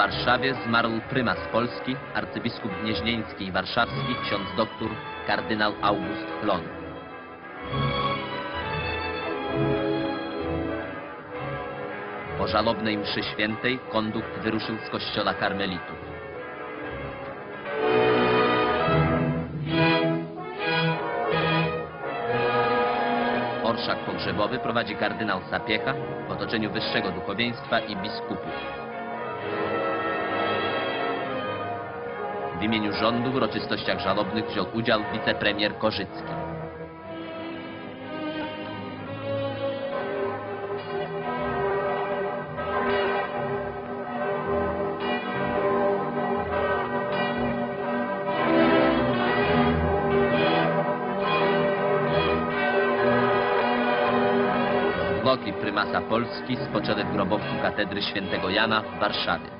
Warszawie zmarł prymas Polski, arcybiskup gnieźnieński i warszawski, ksiądz doktor kardynał August Chlon. Po żalobnej mszy świętej kondukt wyruszył z kościoła karmelitów. Orszak pogrzebowy prowadzi kardynał Sapiecha w otoczeniu wyższego duchowieństwa i biskupów. W imieniu rządu w uroczystościach żalobnych wziął udział wicepremier Korzycki. Zwłoki prymasa Polski spoczęły w grobowcu katedry świętego Jana w Warszawie.